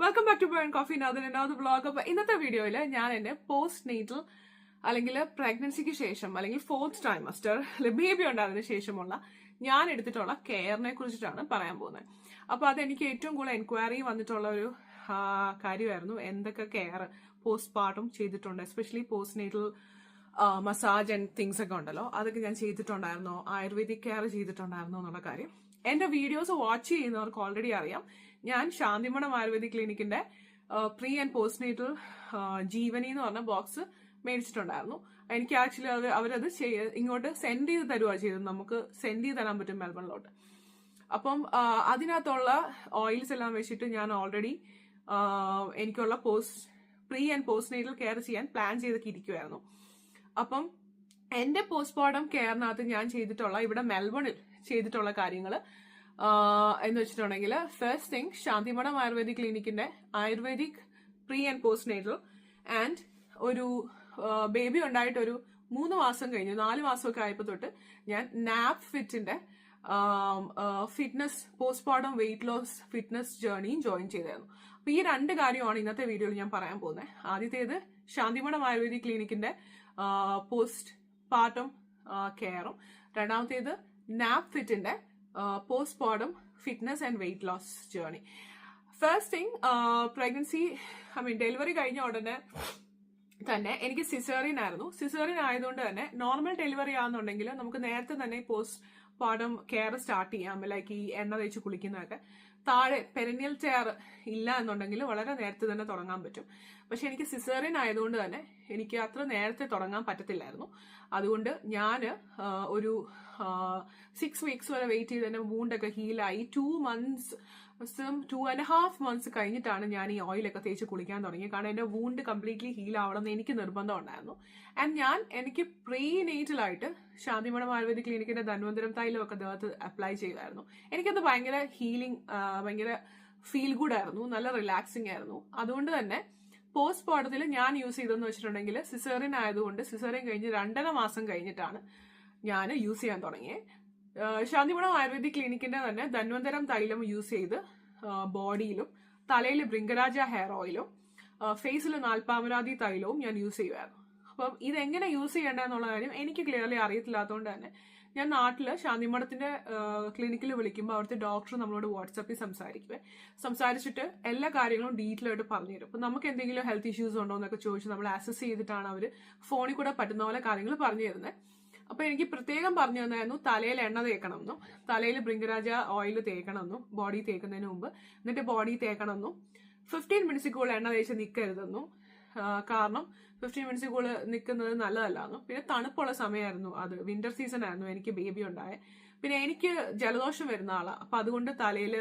Welcome back to burn coffee Nathan രണ്ടാമത് blog അപ്പൊ ഇന്നത്തെ വീഡിയോയിൽ ഞാൻ എന്നെ പോസ്റ്റ് നേറ്റൽ അല്ലെങ്കിൽ പ്രഗ്നൻസിക്ക് ശേഷം അല്ലെങ്കിൽ ഫോർത്ത് ട്രൈമസ്റ്റർ ബേബി ഉണ്ടായതിനു ശേഷമുള്ള ഞാൻ എടുത്തിട്ടുള്ള കെയറിനെ കുറിച്ചിട്ടാണ് പറയാൻ പോകുന്നത്. അപ്പൊ അതെനിക്ക് ഏറ്റവും കൂടുതൽ എൻക്വയറി വന്നിട്ടുള്ള ഒരു കാര്യമായിരുന്നു. എന്തൊക്കെ കെയർ പോസ്റ്റ് പാർട്ടും ചെയ്തിട്ടുണ്ട്? Especially postnatal massage and things ഒക്കെ ഉണ്ടല്ലോ. അതൊക്കെ ഞാൻ ചെയ്തിട്ടുണ്ടായിരുന്നോ? ആയുർവേദിക് കെയർ ചെയ്തിട്ടുണ്ടായിരുന്നോ എന്നുള്ള കാര്യം. എന്റെ വീഡിയോസ് വാച്ച് ചെയ്യുന്നവർക്ക് ഓൾറെഡി അറിയാം. ഞാൻ ശാന്തിമണം ആയുർവേദിക് ക്ലിനിക്കിന്റെ pre and post natal Jeevani എന്ന് പറഞ്ഞ ബോക്സ് മേടിച്ചിട്ടുണ്ടായിരുന്നു. എനിക്ക് ആക്ച്വലി അത് അവരത് ഇങ്ങോട്ട് സെൻഡ് ചെയ്ത് തരുവാണ് ചെയ്തത്. നമുക്ക് സെൻഡ് ചെയ്ത് തരാൻ പറ്റും മെൽബണിലോട്ട്. അപ്പം അതിനകത്തുള്ള ഓയിൽസ് എല്ലാം വെച്ചിട്ട് ഞാൻ ഓൾറെഡി എനിക്കുള്ള post pre and postnatal care ചെയ്യാൻ പ്ലാൻ ചെയ്തൊക്കെ ഇരിക്കുമായിരുന്നു അപ്പം എന്റെ പോസ്റ്റ്മോർട്ടം കെയറിനകത്ത് ഞാൻ ചെയ്തിട്ടുള്ള ഇവിടെ മെൽബണിൽ ചെയ്തിട്ടുള്ള കാര്യങ്ങൾ എന്ന് വെച്ചിട്ടുണ്ടെങ്കിൽ first thing Shanthimadam ayurvedic ക്ലിനിക്കിന്റെ ayurvedic pre and postnatal and ഒരു ബേബി ഉണ്ടായിട്ട് ഒരു മൂന്ന് മാസം കഴിഞ്ഞു നാല് മാസമൊക്കെ ആയപ്പോൾ തൊട്ട് ഞാൻ നാപ് ഫിറ്റിന്റെ fitness postpartum weight loss fitness ജേർണിയും join ചെയ്തായിരുന്നു. അപ്പൊ ഈ രണ്ട് കാര്യമാണ് ഇന്നത്തെ വീഡിയോയിൽ ഞാൻ പറയാൻ പോകുന്നത്. ആദ്യത്തേത് ശാന്തിമഠം ആയുർവേദിക് ക്ലിനിക്കിന്റെ പോസ്റ്റ് പാർട്ടം കെയറും രണ്ടാമത്തേത് നാപ് ഫിറ്റിന്റെ postpartum fitness and weight loss journey first thing pregnancy I mean delivery കഴിഞ്ഞ ഉടനെ തന്നെ എനിക്ക് സിസേറിയൻ ആയിരുന്നു. സിസേറിയൻ ആയതുകൊണ്ട് തന്നെ നോർമൽ ഡെലിവറി ആണെന്നുണ്ടെങ്കിൽ നമുക്ക് നേരത്തെ തന്നെ പോസ്റ്റ് പാടം കെയർ സ്റ്റാർട്ട് ചെയ്യാം. ലൈക്ക് ഈ എണ്ണ തേച്ച് കുളിക്കുന്നതൊക്കെ. താഴെ പെരനിയൽ ചെയർ ഇല്ല എന്നുണ്ടെങ്കിൽ വളരെ നേരത്തെ തന്നെ തുടങ്ങാൻ പറ്റും. പക്ഷെ എനിക്ക് സിസേറിയൻ ആയതുകൊണ്ട് തന്നെ എനിക്ക് അത്ര നേരത്തെ തുടങ്ങാൻ പറ്റത്തില്ലായിരുന്നു. അതുകൊണ്ട് ഞാൻ ഒരു സിക്സ് വീക്സ് വരെ വെയിറ്റ് ചെയ്ത് തന്നെ വൂണ്ടൊക്കെ ഹീലായി two months two and half months കഴിഞ്ഞിട്ടാണ് ഞാൻ ഈ ഓയിലൊക്കെ തേച്ച് കുളിക്കാൻ തുടങ്ങി കാരണം എന്റെ വൂണ്ട് കംപ്ലീറ്റ്ലി ഹീൽ ആവണം എന്ന് എനിക്ക് നിർബന്ധം ഉണ്ടായിരുന്നു. ആൻഡ് ഞാൻ എനിക്ക് പ്രീ നേറ്റലായിട്ട് ശാന്തിമഠം ആയുർവേദിക് ക്ലിനിക്കിന്റെ ധന്വന്തരം തൈലമൊക്കെ ദേഹത്ത് അപ്ലൈ ചെയ്തായിരുന്നു. എനിക്കത് ഭയങ്കര ഹീലിംഗ് ഭയങ്കര ഫീൽ ഗുഡ് ആയിരുന്നു. നല്ല റിലാക്സിങ് ആയിരുന്നു. അതുകൊണ്ട് തന്നെ പോസ്റ്റ് പാഠത്തിൽ ഞാൻ യൂസ് ചെയ്തെന്ന് വെച്ചിട്ടുണ്ടെങ്കിൽ സിസേറിയൻ ആയതുകൊണ്ട് സിസേറിയൻ കഴിഞ്ഞ് രണ്ടര മാസം കഴിഞ്ഞിട്ടാണ് ഞാൻ യൂസ് ചെയ്യാൻ തുടങ്ങിയത് ശാന്തിമണം ആയുർവേദിക് ക്ലിനിക്കിന്റെ തന്നെ ധന്വന്തരം തൈലം യൂസ് ചെയ്ത് ബോഡിയിലും തലയിൽ ബൃങ്കരാജ ഹെയർ ഓയിലും ഫേസിൽ നാൽപ്പാമരാതി തൈലവും ഞാൻ യൂസ് ചെയ്യുമായിരുന്നു അപ്പം ഇതെങ്ങനെ യൂസ് ചെയ്യേണ്ടതെന്നുള്ള കാര്യം എനിക്ക് ക്ലിയർലി അറിയത്തില്ലാത്തതുകൊണ്ട് തന്നെ ഞാൻ നാട്ടിൽ ശാന്തിമഠത്തിന്റെ ക്ലിനിക്കിൽ വിളിക്കുമ്പോൾ അവിടുത്തെ ഡോക്ടർ നമ്മളോട് വാട്സപ്പിൽ സംസാരിക്കുവേ. സംസാരിച്ചിട്ട് എല്ലാ കാര്യങ്ങളും ഡീറ്റെയിൽ ആയിട്ട് പറഞ്ഞുതരും. അപ്പം നമുക്ക് എന്തെങ്കിലും ഹെൽത്ത് ഇഷ്യൂസ് ഉണ്ടോ എന്നൊക്കെ ചോദിച്ച് നമ്മൾ അസസ് ചെയ്തിട്ടാണ് അവർ ഫോണിൽ കൂടെ പറ്റുന്ന പോലെ കാര്യങ്ങൾ പറഞ്ഞു തരുന്നത് അപ്പൊ എനിക്ക് പ്രത്യേകം പറഞ്ഞു തന്നായിരുന്നു തലയിൽ എണ്ണ തേക്കണം എന്നും തലയിൽ ബ്രിങ്കരാജ ഓയിൽ തേക്കണം എന്നും ബോഡി തേക്കുന്നതിന് മുമ്പ്. എന്നിട്ട് ബോഡി തേക്കണം എന്നും ഫിഫ്റ്റീൻ മിനിറ്റ്സ് കൂടുതൽ എണ്ണ തേച്ച് നിൽക്കരുതെന്നും കാരണം ഫിഫ്റ്റീൻ മിനിറ്റ്സ് കൂടുതൽ നിൽക്കുന്നത് നല്ലതല്ലായിരുന്നു പിന്നെ തണുപ്പുള്ള സമയമായിരുന്നു അത്. വിന്റർ സീസൺ ആയിരുന്നു എനിക്ക് ബേബി ഉണ്ടായ. പിന്നെ എനിക്ക് ജലദോഷം വരുന്ന ആളാണ് അപ്പൊ അതുകൊണ്ട് തലയിൽ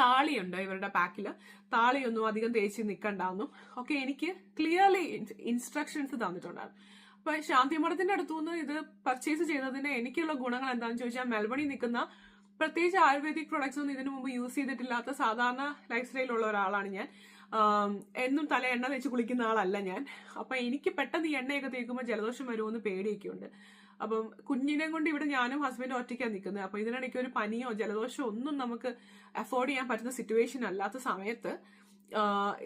താളിയുണ്ട് ഇവരുടെ പാക്കിൽ താളിയൊന്നും അധികം തേച്ച് നിൽക്കണ്ടെന്നും ഒക്കെ എനിക്ക് ക്ലിയർലി ഇൻസ്ട്രക്ഷൻസ് തന്നിട്ടുണ്ടായിരുന്നു. അപ്പൊ ശാന്തിമഠത്തിന്റെ അടുത്തുനിന്ന് ഇത് പർച്ചേസ് ചെയ്തതിന് എനിക്കുള്ള ഗുണങ്ങൾ എന്താണെന്ന് ചോദിച്ചാൽ മെൽബണിൽ നിൽക്കുന്ന പ്രത്യേകിച്ച് ആയുർവേദിക് പ്രൊഡക്ട്സ് ഒന്നും ഇതിനു മുമ്പ് യൂസ് ചെയ്തിട്ടില്ലാത്ത സാധാരണ ലൈഫ് സ്റ്റൈലുള്ള ഒരാളാണ് ഞാൻ. എന്നും തല എണ്ണ വെച്ച് കുളിക്കുന്ന ആളല്ല ഞാൻ. അപ്പൊ എനിക്ക് പെട്ടെന്ന് ഈ എണ്ണയൊക്കെ തേക്കുമ്പോൾ ജലദോഷം വരുമെന്ന് പേടിയൊക്കെ ഉണ്ട് അപ്പം കുഞ്ഞിനെ കൊണ്ട് ഇവിടെ ഞാനും ഹസ്ബൻഡും ഒറ്റയ്ക്കാണ് നിൽക്കുന്നത്. അപ്പൊ ഇതിനിടയ്ക്ക് ഒരു പനിയോ ജലദോഷമോ ഒന്നും നമുക്ക് അഫോർഡ് ചെയ്യാൻ പറ്റുന്ന സിറ്റുവേഷൻ അല്ലാത്ത സമയത്ത്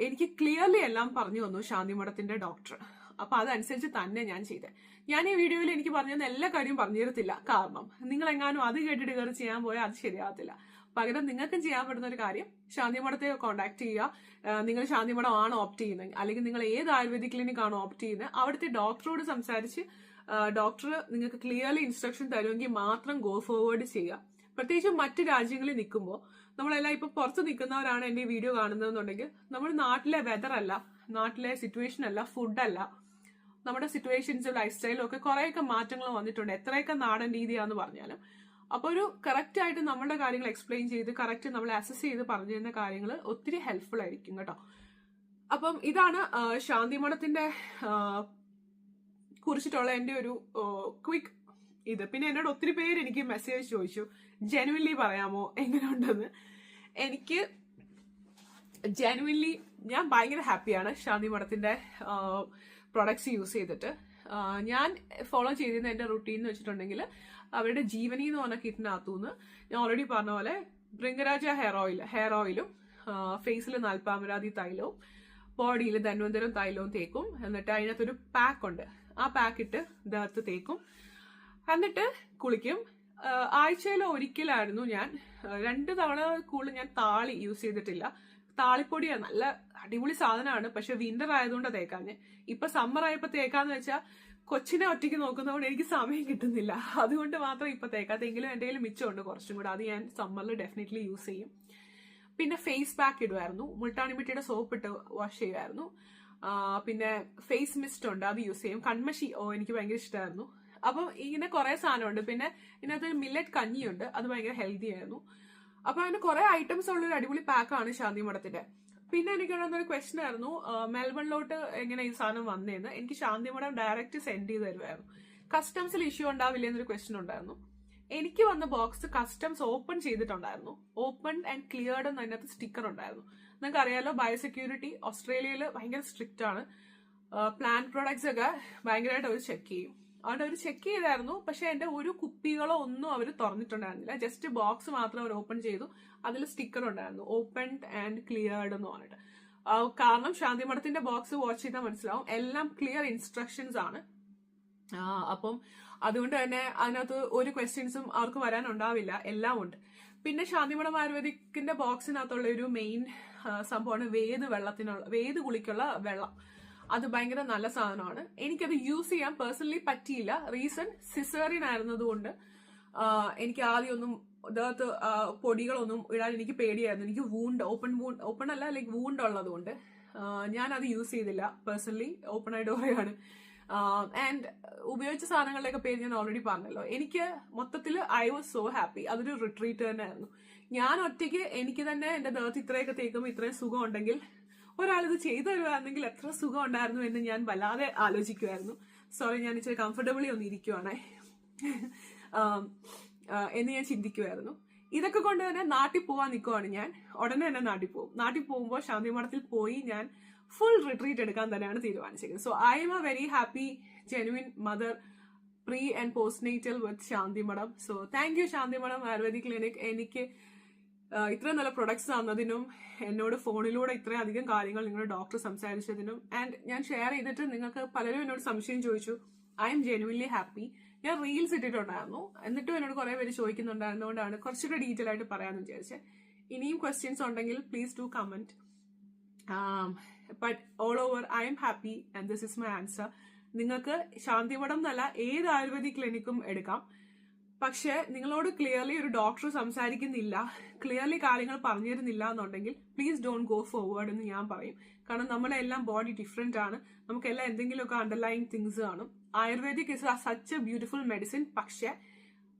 എനിക്ക് ക്ലിയർലി എല്ലാം പറഞ്ഞു തന്നു ശാന്തിമഠത്തിന്റെ ഡോക്ടർ അപ്പൊ അതനുസരിച്ച് തന്നെ ഞാൻ ചെയ്തത് ഞാൻ ഈ വീഡിയോയിൽ എനിക്ക് പറഞ്ഞു തന്ന എല്ലാ കാര്യവും പറഞ്ഞു തരത്തില്ല കാരണം നിങ്ങൾ എങ്ങാനും അത് കേട്ടിട്ട് കയറി ചെയ്യാൻ പോയാൽ അത് ശരിയാകത്തില്ല. പകരം നിങ്ങൾക്കും ചെയ്യാൻ പറ്റുന്ന ഒരു കാര്യം ശാന്തിമഠത്തെ കോൺടാക്ട് ചെയ്യുക. നിങ്ങൾ ശാന്തിമഠം ആണ് ഓപ്റ്റ് ചെയ്യുന്നത്. അല്ലെങ്കിൽ നിങ്ങൾ ഏത് ആയുർവേദിക് ക്ലിനിക് ആണോ ഓപ്റ്റ് ചെയ്യുന്നത് അവിടുത്തെ ഡോക്ടറോട് സംസാരിച്ച് ഡോക്ടർ നിങ്ങൾക്ക് ക്ലിയർലി ഇൻസ്ട്രക്ഷൻ തരുമെങ്കിൽ മാത്രം ഗോ ഫോർവേഡ് ചെയ്യുക. പ്രത്യേകിച്ച് മറ്റ് രാജ്യങ്ങളിൽ നിൽക്കുമ്പോൾ നമ്മളെല്ലാം ഇപ്പൊ പുറത്ത് നിൽക്കുന്നവരാണ് എന്റെ ഈ വീഡിയോ കാണുന്നതെന്നുണ്ടെങ്കിൽ നമ്മൾ നാട്ടിലെ വെതറല്ല നാട്ടിലെ സിറ്റുവേഷൻ അല്ല ഫുഡല്ല നമ്മുടെ സിറ്റുവേഷൻസും ലൈഫ് സ്റ്റൈലും ഒക്കെ കുറേയൊക്കെ മാറ്റങ്ങൾ വന്നിട്ടുണ്ട്. എത്രയൊക്കെ നാടൻ രീതിയാന്ന് പറഞ്ഞാലും. അപ്പോൾ ഒരു കറക്റ്റ് ആയിട്ട് നമ്മുടെ കാര്യങ്ങൾ എക്സ്പ്ലെയിൻ ചെയ്ത് കറക്റ്റ് നമ്മൾ അസസ് ചെയ്ത് പറഞ്ഞു തരുന്ന കാര്യങ്ങൾ ഒത്തിരി ഹെൽപ്ഫുൾ ആയിരിക്കും കേട്ടോ. അപ്പം ഇതാണ് ശാന്തി മഠത്തിന്റെ കുറിച്ചിട്ടുള്ള എന്റെ ഒരു ക്വിക്ക് ഇത്. പിന്നെ എന്നോട് ഒത്തിരി പേര് എനിക്ക് മെസ്സേജ് ചോദിച്ചു. ജെനുവിൻലി പറയാമോ? എങ്ങനെയുണ്ടെന്ന്? എനിക്ക് ജെനുവിൻലി ഞാൻ ഭയങ്കര ഹാപ്പിയാണ് ശാന്തി മഠത്തിന്റെ പ്രൊഡക്ട്സ് യൂസ് ചെയ്തിട്ട്. ഞാൻ ഫോളോ ചെയ്തിരുന്ന എന്റെ റുട്ടീൻ എന്ന് വെച്ചിട്ടുണ്ടെങ്കിൽ അവരുടെ ജീവനി എന്ന് പറഞ്ഞ കിറ്റിനകത്തു നിന്ന് ഞാൻ ഓൾറെഡി പറഞ്ഞ പോലെ ബൃങ്കരാജ ഹെയർ ഓയിൽ ഹെയർ ഓയിലും ഫേസിൽ നാൽപ്പാമരാതി തൈലവും ബോഡിയിൽ ധന്വന്തരം തൈലവും തേക്കും. എന്നിട്ട് അതിനകത്തൊരു പാക്ക് ഉണ്ട്. ആ പാക്ക് ഇട്ട് ദേഹത്ത് തേക്കും. എന്നിട്ട് കുളിക്കും. ആഴ്ചയിൽ ഒരിക്കലായിരുന്നു ഞാൻ. രണ്ട് തവണ കൂടുതൽ ഞാൻ താളി യൂസ് ചെയ്തിട്ടില്ല. താളിപ്പൊടിയാണ് നല്ല അടിപൊളി സാധനമാണ്. പക്ഷെ വിന്റർ ആയതുകൊണ്ട് തേക്കാഞ്ഞ്. ഇപ്പൊ സമ്മർ ആയപ്പോ തേക്കാന്ന് വെച്ചാൽ കൊച്ചിനെ ഒറ്റയ്ക്ക് നോക്കുന്നതുകൊണ്ട് എനിക്ക് സമയം കിട്ടുന്നില്ല. അതുകൊണ്ട് മാത്രം ഇപ്പൊ തേക്കാത്തെങ്കിലും എന്റെ കയ്യിൽ മിച്ചമുണ്ട് കുറച്ചും കൂടെ. അത് ഞാൻ സമ്മറിൽ ഡെഫിനറ്റ്ലി യൂസ് ചെയ്യും. പിന്നെ ഫേസ് പാക്ക് ഇടുമായിരുന്നു മുൾട്ടാണിമിട്ടിയുടെ സോപ്പ് ഇട്ട് വാഷ് ചെയ്യുമായിരുന്നു പിന്നെ ഫേസ് മിസ്റ്റ് ഉണ്ട്. അത് യൂസ് ചെയ്യും. കൺമഷി. ഓ എനിക്ക് ഭയങ്കര ഇഷ്ടമായിരുന്നു അപ്പം ഇങ്ങനെ കുറെ സാധനമുണ്ട്. പിന്നെ ഇതിനകത്ത് മില്ലറ്റ് കഞ്ഞിയുണ്ട്. അത് ഭയങ്കര ഹെൽത്തി ആയിരുന്നു. അപ്പൊ അതിന് കുറെ ഐറ്റംസ് ഉള്ള ഒരു അടിപൊളി പാക്കാണ് ശാന്തി മഠത്തിന്റെ. പിന്നെ എനിക്ക് ഒരു ക്വസ്റ്റൻ ആയിരുന്നു. മെൽബണിലോട്ട് എങ്ങനെ ഈ സാധനം വന്നേന്ന്. എനിക്ക് ശാന്തി മഠം ഡയറക്റ്റ് സെൻഡ് ചെയ്ത് തരുമായിരുന്നു കസ്റ്റംസിൽ ഇഷ്യൂ ഉണ്ടാവില്ല എന്നൊരു ക്വസ്റ്റൻ ഉണ്ടായിരുന്നു. എനിക്ക് വന്ന ബോക്സ് കസ്റ്റംസ് ഓപ്പൺ ചെയ്തിട്ടുണ്ടായിരുന്നു. ഓപ്പൺ ആൻഡ് ക്ലിയർഡ് എന്ന് അതിനകത്ത് സ്റ്റിക്കർ ഉണ്ടായിരുന്നു. നിങ്ങൾക്ക് അറിയാലോ ബയോസെക്യൂരിറ്റി ഓസ്ട്രേലിയയിൽ ഭയങ്കര സ്ട്രിക്റ്റ് ആണ്. പ്ലാൻ പ്രൊഡക്ട്സ് ഒക്കെ ഭയങ്കരമായിട്ട് അവർ ചെക്ക് ചെയ്യും. അതുകൊണ്ട് അവർ ചെക്ക് ചെയ്തായിരുന്നു. പക്ഷെ എന്റെ ഒരു കുപ്പികളോ ഒന്നും അവർ തുറന്നിട്ടുണ്ടായിരുന്നില്ല. ജസ്റ്റ് ബോക്സ് മാത്രം അവർ ഓപ്പൺ ചെയ്തു. അതിൽ സ്റ്റിക്കർ ഉണ്ടായിരുന്നു. ഓപ്പൺ ആൻഡ് ക്ലിയർഡ് എന്ന് പറഞ്ഞിട്ട്. കാരണം ശാന്തി മഠത്തിന്റെ ബോക്സ് വാച്ച് ചെയ്താൽ മനസ്സിലാവും. എല്ലാം ക്ലിയർ ഇൻസ്ട്രക്ഷൻസ് ആണ്. അപ്പം അതുകൊണ്ട് തന്നെ അതിനകത്ത് ഒരു ക്വസ്റ്റ്യൻസും അവർക്ക് വരാനുണ്ടാവില്ല. എല്ലാം ഉണ്ട്. പിന്നെ ശാന്തിമഠം ആയുർവേദിക്കിന്റെ ബോക്സിനകത്തുള്ള ഒരു മെയിൻ സംഭവമാണ് വേത് വെള്ളത്തിനുള്ള വേത് കുളിക്കുള്ള വെള്ളം. അത് ഭയങ്കര നല്ല സാധനമാണ്. എനിക്കത് യൂസ് ചെയ്യാൻ പേഴ്സണലി പറ്റിയില്ല. റീസൺ സിസേറിയൻ ആയിരുന്നതുകൊണ്ട് എനിക്ക് ആദ്യമൊന്നും ആ, പൊടികളൊന്നും ഇടാൻ എനിക്ക് പേടിയായിരുന്നു. എനിക്ക് വൂണ്ട് ഓപ്പൺ വൂണ്ട് ഓപ്പൺ അല്ല ലൈക്ക് വൂണ്ട് ഉള്ളതുകൊണ്ട് ഞാൻ അത് യൂസ് ചെയ്തില്ല. പേഴ്സണലി ഓപ്പൺ ആയിട്ട് പറയുകയാണ് ആൻഡ് ഉപയോഗിച്ച സാധനങ്ങളുടെയൊക്കെ പേര് ഞാൻ ഓൾറെഡി പറഞ്ഞല്ലോ. എനിക്ക് മൊത്തത്തിൽ ഐ വാസ് സോ ഹാപ്പി അതൊരു റിട്രീറ്റ് തന്നെയായിരുന്നു ഞാൻ ഒറ്റയ്ക്ക് എനിക്ക് തന്നെ എന്റെ ദേഹത്ത് ഇത്രയൊക്കെ തേക്കുമ്പോൾ ഇത്രയും സുഖം ഉണ്ടെങ്കിൽ ഒരാൾ ഇത് ചെയ്തു തരുവായിരുന്നെങ്കിൽ എത്ര സുഖം ഉണ്ടായിരുന്നു എന്ന് ഞാൻ വല്ലാതെ ആലോചിക്കുമായിരുന്നു സോറി ഞാൻ ഇച്ചിരി കംഫർട്ടബിളി ഒന്ന് ഇരിക്കുവാണേ. ആം, ആ, എന്ന് ഞാൻ ചിന്തിക്കുമായിരുന്നു ഇതൊക്കെ കൊണ്ട് തന്നെ നാട്ടിൽ പോവാൻ നിൽക്കുവാണ് ഞാൻ. ഉടനെ തന്നെ നാട്ടിൽ പോകും. നാട്ടിൽ പോകുമ്പോൾ ശാന്തി മഠത്തിൽ പോയി ഞാൻ ഫുൾ റിട്രീറ്റ് എടുക്കാൻ തന്നെയാണ് തീരുമാനിച്ചിരിക്കുന്നത് so I'm a very happy genuine mother pre and postnatal with Shanthimadham so thank U ശാന്തി മഠം ആയുർവേദിക് ക്ലിനിക് എനിക്ക് ഇത്രയും നല്ല പ്രൊഡക്ട്സ് തന്നതിനും എന്നോട് ഫോണിലൂടെ ഇത്രയും അധികം കാര്യങ്ങൾ നിങ്ങളുടെ ഡോക്ടർ സംസാരിച്ചതിനും ആൻഡ് ഞാൻ ഷെയർ ചെയ്തിട്ട് നിങ്ങൾക്ക് പലരും എന്നോട് സംശയം ചോദിച്ചു ഐ എം ജെനുവിൻലി ഹാപ്പി ഞാൻ റീൽസ് ഇട്ടിട്ടുണ്ടായിരുന്നു. എന്നിട്ടും എന്നോട് കുറെ പേര് ചോദിക്കുന്നുണ്ടായിരുന്നുകൊണ്ടാണ് കുറച്ചുകൂടെ ഡീറ്റെയിൽ ആയിട്ട് പറയാമെന്ന് വിചാരിച്ചത് ഇനിയും ക്വസ്റ്റ്യൻസ് ഉണ്ടെങ്കിൽ please do comment but all over I'm happy and this is my answer നിങ്ങൾക്ക് ശാന്തിമഠം എന്നല്ല ഏത് ആയുർവേദിക് ക്ലിനിക്കും എടുക്കാം. പക്ഷെ നിങ്ങളോട് ക്ലിയർലി ഒരു ഡോക്ടർ സംസാരിക്കുന്നില്ല. ക്ലിയർലി കാര്യങ്ങൾ പറഞ്ഞു തരുന്നില്ല എന്നുണ്ടെങ്കിൽ പ്ലീസ് ഡോണ്ട് ഗോ ഫോർവേഡ് എന്ന് ഞാൻ പറയും. കാരണം നമ്മുടെ എല്ലാം ബോഡി ഡിഫറെന്റ് ആണ്. നമുക്കെല്ലാം എന്തെങ്കിലുമൊക്കെ അണ്ടർലൈൻ തിങ്സ് കാണും. Ayurvedic is a such a beautiful medicine പക്ഷേ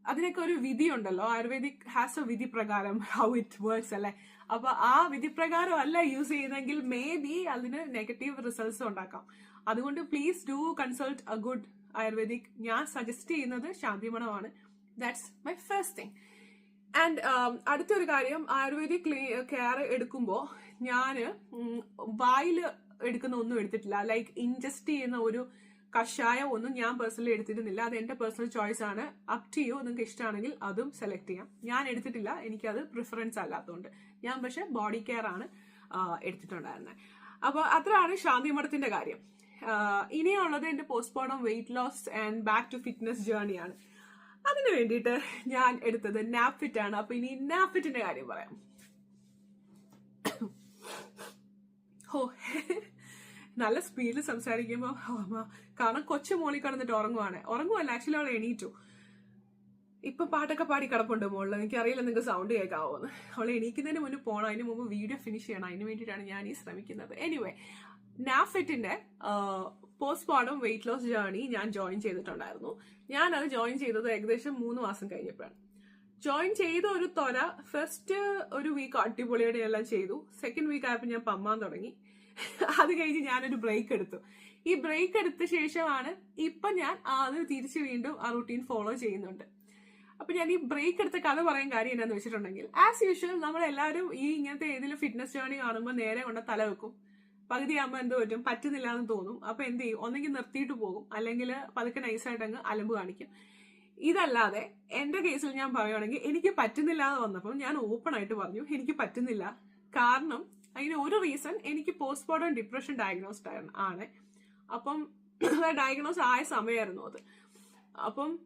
അതിനൊക്കെ ഒരു വിധി ഉണ്ടല്ലോ. ആയുർവേദിക് ഹാസ് എ വിധി പ്രകാരം ഹൗ ഇറ്റ് വർക്ക്സ് അല്ലെ? അപ്പൊ ആ വിധി പ്രകാരം അല്ല യൂസ് ചെയ്യുന്നെങ്കിൽ മേ ബി അതിന് നെഗറ്റീവ് റിസൾട്ട്സ് ഉണ്ടാക്കാം. അതുകൊണ്ട് please do consult a good ayurvedic. ഞാൻ സജസ്റ്റ് ചെയ്യുന്നത് ശാന്തിമണമാണ് that's my first thing and അടുത്തൊരു കാര്യം ആയുർവേദിക് ക്ലീ കെയർ എടുക്കുമ്പോൾ ഞാൻ വായിൽ എടുക്കുന്ന ഒന്നും എടുത്തിട്ടില്ല. ലൈക്ക് ഇൻജസ്റ്റ് ചെയ്യുന്ന ഒരു കഷായം ഒന്നും ഞാൻ പേഴ്സണലി എടുത്തിരുന്നില്ല. അത് എന്റെ പേഴ്സണൽ ചോയ്സ് ആണ്. അപ് ടു യു നിങ്ങൾക്ക് ഇഷ്ടമാണെങ്കിൽ അതും സെലക്ട് ചെയ്യാം. ഞാൻ എടുത്തിട്ടില്ല. എനിക്കത് പ്രിഫറൻസ് അല്ലാത്തതുകൊണ്ട് ഞാൻ പക്ഷെ ബോഡി കെയർ ആണ് എടുത്തിട്ടുണ്ടായിരുന്നത് അപ്പൊ അത്രയാണ് ശാന്തി മഠത്തിന്റെ കാര്യം. ഇനിയുള്ളത് എന്റെ postpartum weight loss and back to fitness ജേർണിയാണ് അതിനു വേണ്ടിയിട്ട് ഞാൻ എടുത്തത് നാപ്ഫിറ്റ് ആണ്. അപ്പൊ ഇനി നാപ്ഫിറ്റിന്റെ കാര്യം പറയാം. ഓ നല്ല സ്പീഡിൽ സംസാരിക്കുമ്പോ ഓ, കാരണം കൊച്ചു മോളി കിടന്നിട്ട് ഉറങ്ങുവാണ്. ഉറങ്ങുവല്ല ആക്ച്വലി അവൾ എണീറ്റു. ഇപ്പൊ പാട്ടൊക്കെ പാടി കിടപ്പുണ്ട് മോളിൽ എനിക്കറിയില്ല നിങ്ങൾക്ക് സൗണ്ട് കേൾക്കാവോന്ന്. അവൾ എണീക്കുന്നതിന് മുന്നേ പോകണം അതിന് മുമ്പ് വീഡിയോ ഫിനിഷ് ചെയ്യണം. അതിന് വേണ്ടിയിട്ടാണ് ഞാൻ ഈ ശ്രമിക്കുന്നത്. എനിവേ നാഫിറ്റിന്റെ പോസ്റ്റ്മോർട്ടം വെയിറ്റ് ലോസ് ജേർണി ഞാൻ ജോയിൻ ചെയ്തിട്ടുണ്ടായിരുന്നു. ഞാൻ അത് ജോയിൻ ചെയ്തത് ഏകദേശം മൂന്ന് മാസം കഴിഞ്ഞപ്പോഴാണ്. ജോയിൻ ചെയ്ത ഒരു തൊര ഫസ്റ്റ് ഒരു വീക്ക് അടിപൊളിയുടെ എല്ലാം ചെയ്തു. സെക്കൻഡ് വീക്ക് ആയപ്പോൾ ഞാൻ പമ്മാൻ തുടങ്ങി. അത് കഴിഞ്ഞ് ഞാനൊരു ബ്രേക്ക് എടുത്തു. ഈ ബ്രേക്ക് എടുത്ത ശേഷമാണ് ഇപ്പൊ ഞാൻ അത് തിരിച്ചു വീണ്ടും ആ റുട്ടീൻ ഫോളോ ചെയ്യുന്നുണ്ട്. അപ്പൊ ഞാൻ ഈ ബ്രേക്ക് എടുത്ത കഥ പറയാൻ കാര്യം എന്നാന്ന് വെച്ചിട്ടുണ്ടെങ്കിൽ ആസ് യൂഷ്വൽ നമ്മളെല്ലാവരും ഈ ഇങ്ങനത്തെ ഏതെങ്കിലും ഫിറ്റ്നസ് ജേർണി കാണുമ്പോൾ നേരെ കൊണ്ട് തല വെക്കും. പകുതി ആകുമ്പോൾ എന്ത് പറ്റും? പറ്റുന്നില്ല എന്ന് തോന്നും. അപ്പൊ എന്ത് ചെയ്യും? ഒന്നെങ്കിൽ നിർത്തിയിട്ട് പോകും. അല്ലെങ്കിൽ പതുക്കെ നൈസായിട്ട് അങ്ങ് അലമ്പ് കാണിക്കും. ഇതല്ലാതെ എന്റെ കേസിൽ ഞാൻ പറയുവാണെങ്കിൽ എനിക്ക് പറ്റുന്നില്ല എന്ന് വന്നപ്പോൾ ഞാൻ ഓപ്പൺ ആയിട്ട് പറഞ്ഞു എനിക്ക് പറ്റുന്നില്ല. കാരണം അതിന് ഒരു റീസൺ എനിക്ക് പോസ്റ്റ്മോർട്ടം ഡിപ്രഷൻ ഡയഗ്നോസ്ഡ് ആണ്. അപ്പം ഡയഗ്നോസ് ആയ സമയമായിരുന്നു അത്. അപ്പം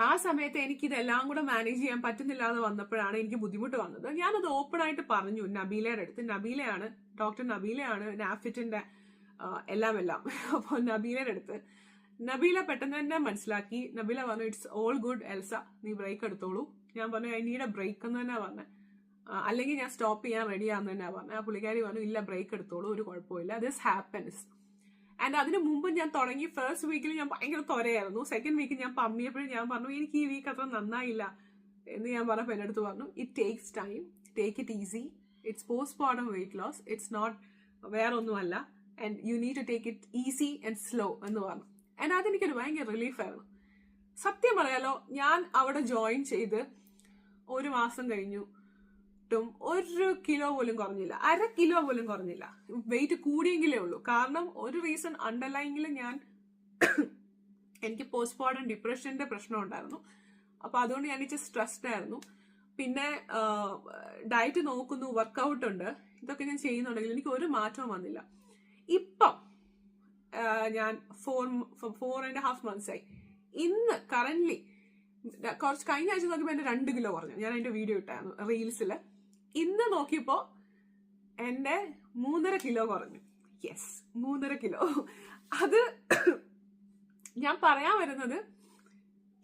ആ സമയത്ത് എനിക്ക് ഇതെല്ലാം കൂടെ മാനേജ് ചെയ്യാൻ പറ്റുന്നില്ലാതെ വന്നപ്പോഴാണ് എനിക്ക് ബുദ്ധിമുട്ട് വന്നത്. ഞാനത് ഓപ്പൺ ആയിട്ട് പറഞ്ഞു നബീലയുടെ അടുത്ത്. നബീലയാണ് ഡോക്ടർ നബീലയാണ് നാഫിറ്റിന്റെ എല്ലാം എല്ലാം. അപ്പോൾ നബീലയുടെ അടുത്ത്. നബീല പെട്ടെന്ന് തന്നെ മനസ്സിലാക്കി. നബീല പറഞ്ഞു ഇറ്റ്സ് ഓൾ ഗുഡ് എൽസ. നീ ബ്രേക്ക് എടുത്തോളൂ. ഞാൻ പറഞ്ഞു ഐ നീഡ് എ ബ്രേക്ക് എന്ന് തന്നെ പറഞ്ഞു. അല്ലെങ്കിൽ ഞാൻ സ്റ്റോപ്പ് ചെയ്യാൻ റെഡിയാന്ന് തന്നെ പറഞ്ഞു. ആ പുള്ളിക്കാരി പറഞ്ഞു ഇല്ല ബ്രേക്ക് എടുത്തോളൂ. ഒരു കുഴപ്പമില്ല ദിസ് ഹാപ്പൻസ് ആൻഡ് അതിന് മുമ്പ് ഞാൻ തുടങ്ങി ഫസ്റ്റ് വീക്കിൽ ഞാൻ ഭയങ്കര തൊരയായിരുന്നു. സെക്കൻഡ് വീക്കിൽ ഞാൻ പമ്മിയപ്പോഴും ഞാൻ പറഞ്ഞു എനിക്ക് ഈ വീക്ക് അത്ര നന്നായില്ല. എന്ന് ഞാൻ പറഞ്ഞപ്പോൾ എന്റെ അടുത്ത് പറഞ്ഞു it takes time take it easy it's postpartum weight loss it's not വേറെ ഒന്നുമല്ല and you need to take it easy and slow എന്ന് പറഞ്ഞു. ആൻഡ് അതെനിക്കൊരു ഭയങ്കര റിലീഫായിരുന്നു സത്യം പറയാലോ ഞാൻ അവിടെ ജോയിൻ ചെയ്ത് ഒരു മാസം കഴിഞ്ഞു. ട്ടും ഒരു കിലോ പോലും കുറഞ്ഞില്ല. അര കിലോ പോലും കുറഞ്ഞില്ല. വെയിറ്റ് കൂടിയെങ്കിലേ ഉള്ളൂ. കാരണം ഒരു റീസൺ അണ്ടർലൈനിൽ ഞാൻ എനിക്ക് പോസ്റ്റ്മോർട്ടം ഡിപ്രഷന്റെ പ്രശ്നം ഉണ്ടായിരുന്നു. അപ്പൊ അതുകൊണ്ട് ഞാൻ ഇച്ചിരി സ്ട്രെസ്ഡ് ആയിരുന്നു. പിന്നെ ഡയറ്റ് നോക്കുന്നു വർക്കൗട്ട് ഉണ്ട്. ഇതൊക്കെ ഞാൻ ചെയ്യുന്നുണ്ടെങ്കിൽ എനിക്ക് ഒരു മാറ്റവും വന്നില്ല. ഇപ്പം ഞാൻ four four and half months ആയി. ഇന്ന് കറന്റ് കുറച്ച് കഴിഞ്ഞ ആഴ്ച നോക്കുമ്പോൾ എന്റെ രണ്ട് കിലോ കുറഞ്ഞു. ഞാൻ അതിന്റെ വീഡിയോ ഇട്ടായിരുന്നു റീൽസിൽ ഇന്ന് നോക്കിയപ്പോ എന്റെ മൂന്നര കിലോ കുറഞ്ഞു. യെസ് മൂന്നര കിലോ. അത് ഞാൻ പറയാൻ വരുന്നത്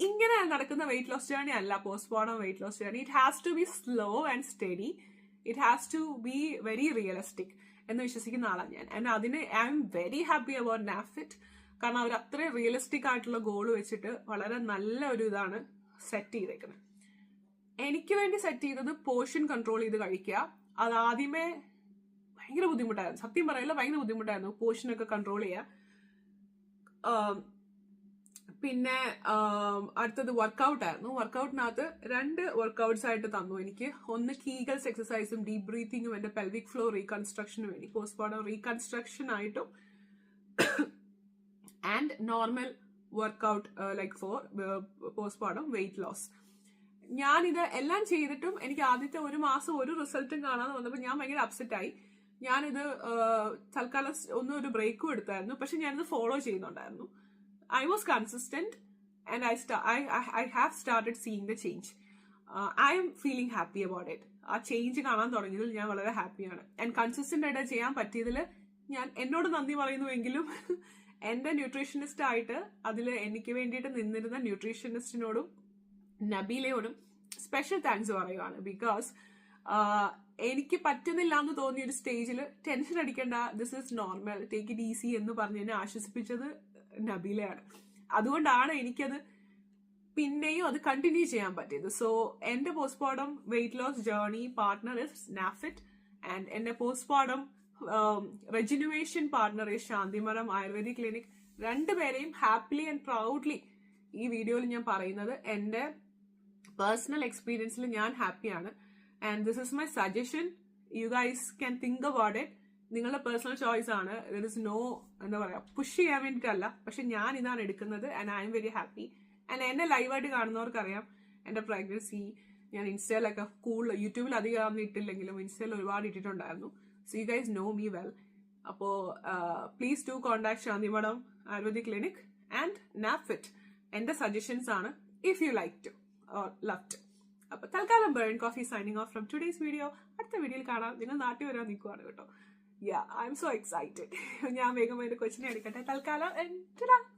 ഇങ്ങനെ നടക്കുന്ന വെയിറ്റ് ലോസ് ജേർണി അല്ല postpartum weight loss journey it has to be slow and steady it has to be very realistic എന്ന് വിശ്വസിക്കുന്ന ആളാണ് ഞാൻ. ആൻഡ് അതിന് I'm very happy about Naafit കാരണം അവർ അത്രയും റിയലിസ്റ്റിക് ആയിട്ടുള്ള ഗോൾ വെച്ചിട്ട് വളരെ നല്ല ഒരു ഇതാണ് സെറ്റ് ചെയ്തേക്കുന്നത്. എനിക്ക് വേണ്ടി സെറ്റ് ചെയ്തത് പോർഷൻ കൺട്രോൾ ചെയ്ത് കഴിക്കുക. അത് ആദ്യമേ ഭയങ്കര ബുദ്ധിമുട്ടായിരുന്നു. സത്യം പറയില്ല ഭയങ്കര ബുദ്ധിമുട്ടായിരുന്നു പോർഷനൊക്കെ കൺട്രോൾ ചെയ്യുക പിന്നെ അടുത്തത് വർക്കൗട്ട് ആയിരുന്നു. വർക്കൗട്ടിനകത്ത് രണ്ട് വർക്കൗട്ട്സ് ആയിട്ട് തന്നു എനിക്ക്. ഒന്ന് കീഗൽസ് എക്സസൈസും ഡീപ് ബ്രീത്തിങ്ങും എന്റെ പെൽവിക് ഫ്ലോ റീകൺസ്ട്രക്ഷന് വേണ്ടി പോസ്റ്റ്മോർട്ടം റീകൺസ്ട്രക്ഷൻ ആയിട്ടും and normal workout like for postpartum weight loss ഞാനിത് എല്ലാം ചെയ്തിട്ടും എനിക്ക് ആദ്യത്തെ ഒരു മാസം ഒരു റിസൾട്ടും കാണാതെ വന്നപ്പോൾ ഞാൻ ഭയങ്കര അപ്സെറ്റ് ആയി. ഞാനിത് തൽക്കാലം ഒന്നും ഒരു ബ്രേക്കും എടുത്തായിരുന്നു. പക്ഷെ ഞാനിത് ഫോളോ ചെയ്യുന്നുണ്ടായിരുന്നു. I was consistent and I I have started seeing the change I'm feeling happy about it ആ ചേഞ്ച് കാണാൻ തുടങ്ങിയതിൽ ഞാൻ വളരെ ഹാപ്പിയാണ് ആൻഡ് കൺസിസ്റ്റന്റ് ആയിട്ട് ചെയ്യാൻ പറ്റിയതിൽ ഞാൻ എന്നോട് നന്ദി പറയുന്നുവെങ്കിലും എന്റെ ന്യൂട്രീഷനിസ്റ്റ് ആയിട്ട് അതിൽ എനിക്ക് വേണ്ടിയിട്ട് നിന്നിരുന്ന ന്യൂട്രീഷനിസ്റ്റിനോടും നബീലയോടും സ്പെഷ്യൽ താങ്ക്സ് പറയുവാണ്. ബിക്കോസ് എനിക്ക് പറ്റുന്നില്ല എന്ന് തോന്നിയ ഒരു സ്റ്റേജിൽ ടെൻഷൻ അടിക്കേണ്ട this is normal take it easy എന്ന് പറഞ്ഞ് എന്നെ ആശ്വസിപ്പിച്ചത് നബീലയാണ്. അതുകൊണ്ടാണ് എനിക്കത് പിന്നെയും അത് കണ്ടിന്യൂ ചെയ്യാൻ പറ്റിയത്. സോ എന്റെ postpartum weight loss journey partner is Naafit and എന്റെ postpartum rejuvenation partner is Shanthimadham ayurvedic clinic രണ്ടുപേരെയും ഹാപ്പിലി ആൻഡ് പ്രൗഡ്ലി ഈ വീഡിയോയിൽ ഞാൻ പറയുന്നത് എന്റെ പേഴ്സണൽ എക്സ്പീരിയൻസിൽ ഞാൻ ഹാപ്പിയാണ് and this is my suggestion you guys can think about it നിങ്ങളുടെ പേഴ്സണൽ ചോയ്സ് ആണ്. ദർ ഇസ് നോ എന്താ പറയുക പുഷ് ചെയ്യാൻ വേണ്ടിയിട്ടല്ല പക്ഷെ ഞാൻ ഇതാണ് എടുക്കുന്നത് and I'm very happy and എന്നെ ലൈവായിട്ട് കാണുന്നവർക്കറിയാം. എന്റെ പ്രഗ്നൻസി ഞാൻ ഇൻസ്റ്റയിലൊക്കെ കൂടുതൽ യൂട്യൂബിൽ അധികം ഒന്നും ഇട്ടില്ലെങ്കിലും ഇൻസ്റ്റയിൽ ഒരുപാട് ഇട്ടിട്ടുണ്ടായിരുന്നു. So you guys know me well അപ്പോ please to contact Shanthimadham ayurvedic clinic and Naafit എന്റെ സജഷൻസ് ആണ് if you like to or love to അപ്പൊ തൽക്കാലം burn coffee signing off from today's video അടുത്ത വീഡിയോയിൽ കാണാം. നിങ്ങൾ നാട്ടിൽ വരാൻ നിൽക്കുവാണ് കേട്ടോ. Yeah I'm so excited ഞാൻ വേഗം എന്റെ കൊച്ചിനെ എടുക്കട്ടെ. തൽക്കാലം ta-da.